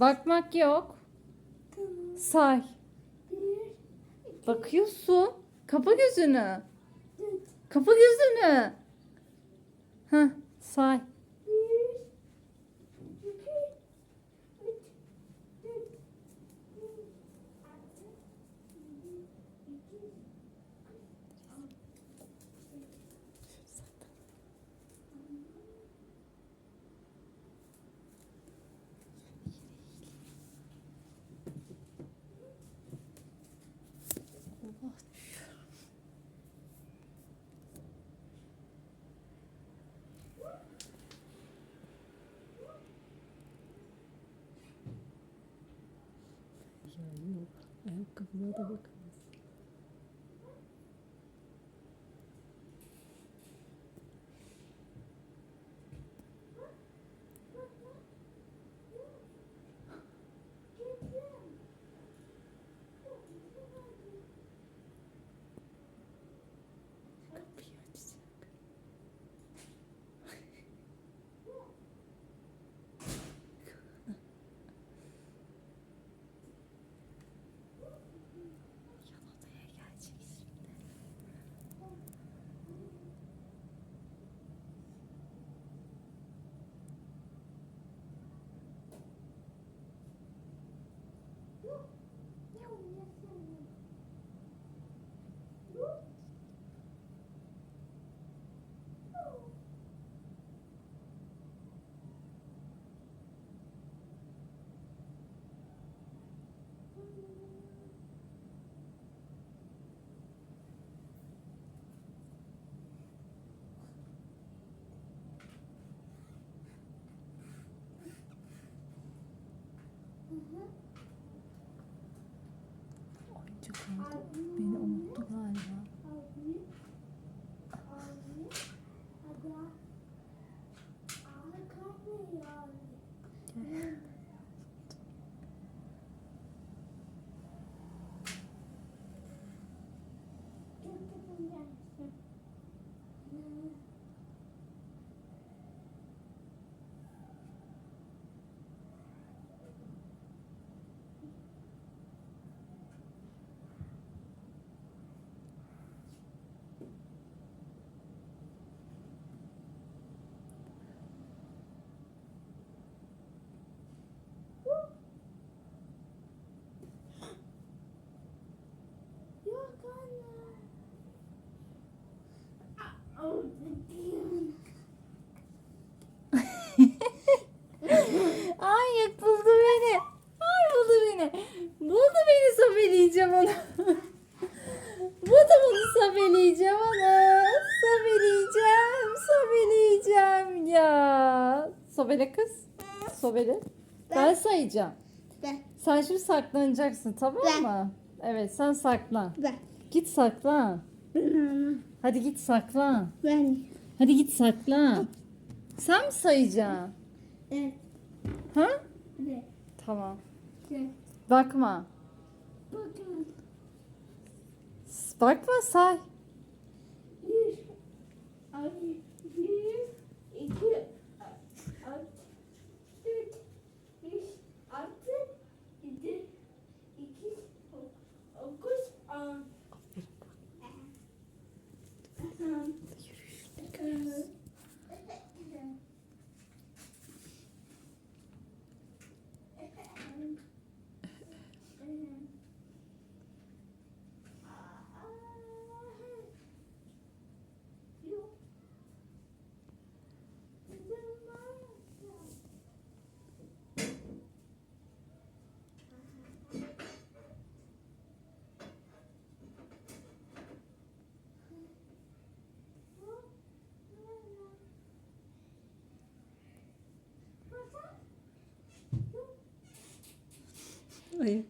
Bakmak yok. Say. Bakıyorsun. Kapa gözünü. Kapa gözünü. Heh, say. Ya yok. Ayakkabılara da bakarız. be Ay buldu beni. Ay buldu beni. Buldu beni sobeleyeceğim onu. buldu bunu sobeleyeceğim onu. Sobeleyeceğim. Sobeleyeceğim ya. Sobele kız. Sobele. Ben sayacağım. Ben, Sen şimdi saklanacaksın tamam Ben. mı? Evet sen saklan. ben, Git saklan. Hadi git saklan. ben, Hadi git saklan. Sen mi sayacaksın? evet, Ha? evet, Tamam. evet. Bakma. Bakın, Bakma say. bir, ay, 还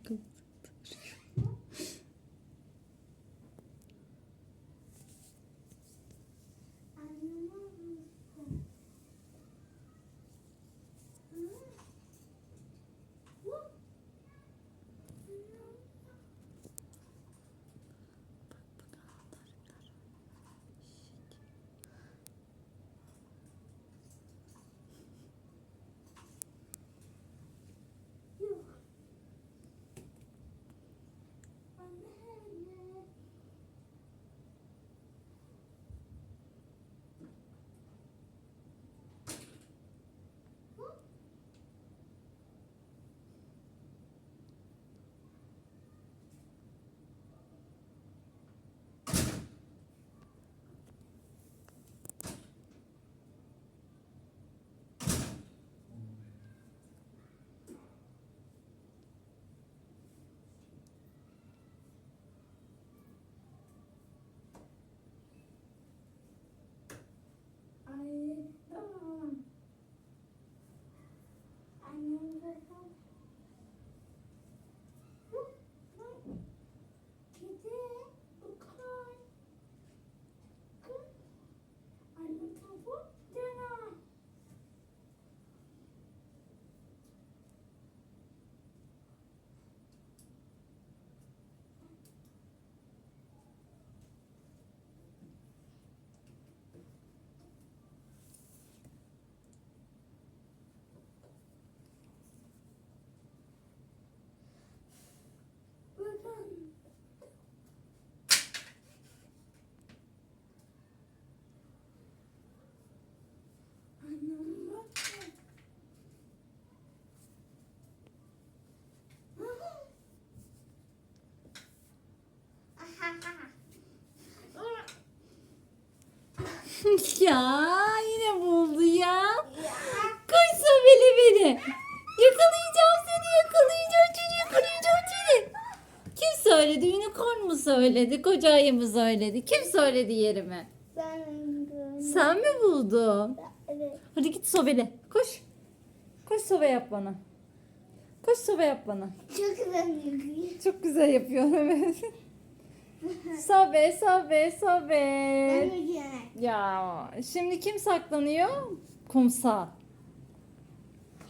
I'm in annem zaten ya yine buldu ya. Koş Sobeli beni. Yakalayacağım seni yakalayacağım seni yakalayacağım seni. Kim söyledi? Unicorn mu söyledi? Koca ayı mı söyledi? Kim söyledi yerimi? Ben Sen mi buldun? Evet. Hadi git sobele. Koş. Koş sobe yap bana. Koş sobe yap bana. Çok güzel yürüyor. Çok güzel yapıyorsun evet. Ben de gene. Ya şimdi kim saklanıyor? Kumsal.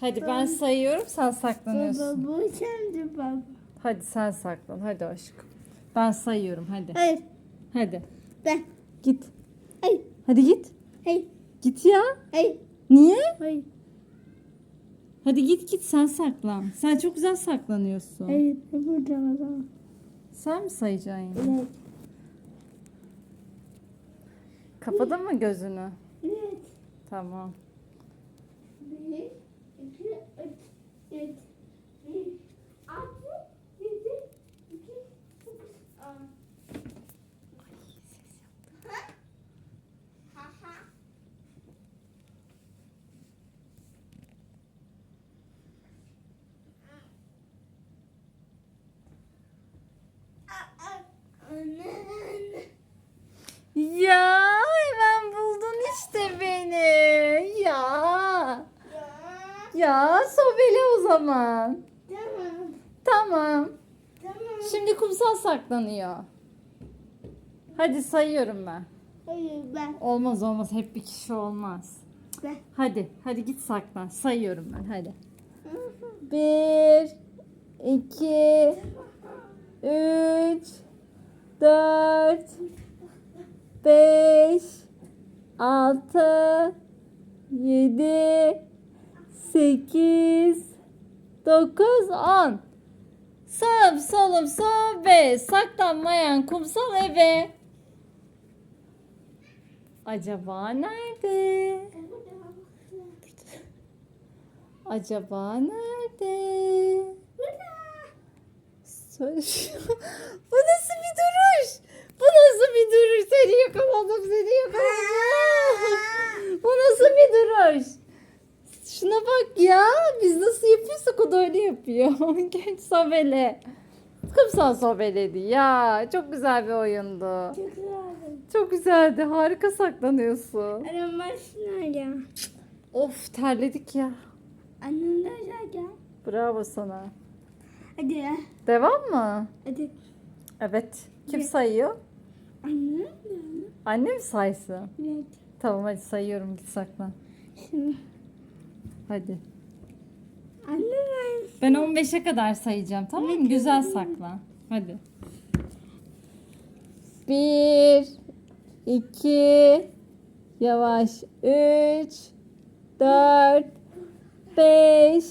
Hadi ben sayıyorum sen saklanıyorsun. Baba bu şimdi baba. Hadi sen saklan hadi aşkım. Ben sayıyorum hadi. Hayır. Hadi. Ben. Git. Hayır. Hadi git. Hayır. Git ya. Hayır. Niye? Hayır. Hadi git git sen saklan. Sen çok güzel saklanıyorsun. Hayır. Burada o zaman. Sen mi sayacaksın yine? Evet. Kapadın mı gözünü? Evet. Tamam. Bir, iki, üç, dört, beş, altı, yedi, iki, dokuz, on. Ha ha. Aa, aa, anne, anne. Ya hemen buldun işte beni. Ya. Ya, Ya sobele o zaman. Tamam. Tamam. Tamam. Şimdi kumsal saklanıyor. Hadi sayıyorum ben. Hayır ben. Olmaz olmaz hep bir kişi olmaz. Ben. Hadi hadi git saklan. Sayıyorum ben hadi. Bir, iki, üç, dört, beş, altı, yedi, sekiz, dokuz, on. Sağım solum sobe, saklanmayan kumsal eve. Acaba nerede? Acaba nerede? Bu nasıl bir duruş? Bu nasıl bir duruş? Seni yakaladım, seni yakaladım. Bu nasıl bir duruş? Şuna bak ya. Biz nasıl yapıyorsak o da öyle yapıyor. Genç sobele. Kumsal sobeledi ya. Çok güzel bir oyundu. Çok güzel. Çok güzeldi. Harika saklanıyorsun. Annem nerede? Of terledik ya. Annem nerede? Bravo sana. Hadi ya. Devam mı? Hadi. Evet. Kim Evet. sayıyor? Anne. Anne mi saysın? Evet. Tamam hadi sayıyorum git saklan. Şimdi. Hadi. Anne nerede? Ben 15'e kadar sayacağım tamam mı? Güzel saklan. Hadi. 1 2 Yavaş 3 4 5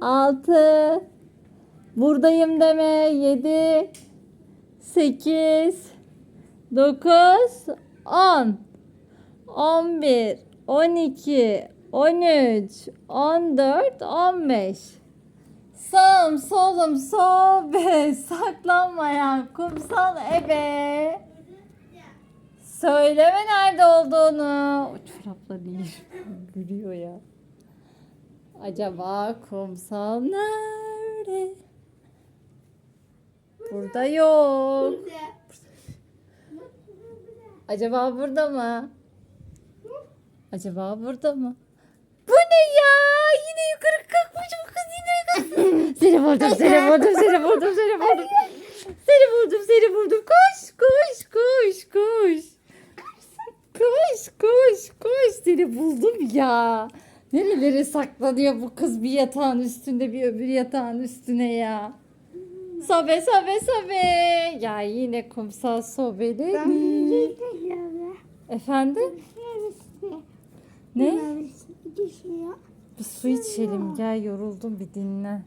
6 Buradayım deme 7 8 9 10 11 12 13 14 15 Sağım solum sobe saklanmayan kumsal ebe Söyleme nerede olduğunu. O çorapla değil. Gülüyor ya. Acaba kumsal nerede? Burada yok. Acaba burada mı? Acaba burada mı? Ne ya? Yine yukarı kalkmış bu kız yine. seni buldum, seni buldum, seni buldum, seni buldum. Seni buldum, seni buldum. Koş, koş, koş, koş. Koş, koş, koş. Seni buldum ya. Nerelere saklanıyor bu kız bir yatağın üstünde bir öbür yatağın üstüne ya. Sobe, sobe, sobe. Ya yine kumsal sobeli. Ben nerede? Efendim? Neresi? Ne? Düşüyor. Bir su içelim gel yoruldum bir dinle. Ya?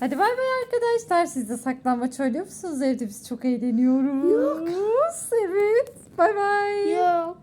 Hadi bay bay arkadaşlar. Siz de saklambaç oynuyor musunuz evde? Biz çok eğleniyoruz. Yok. Evet. Bay bay. Yok.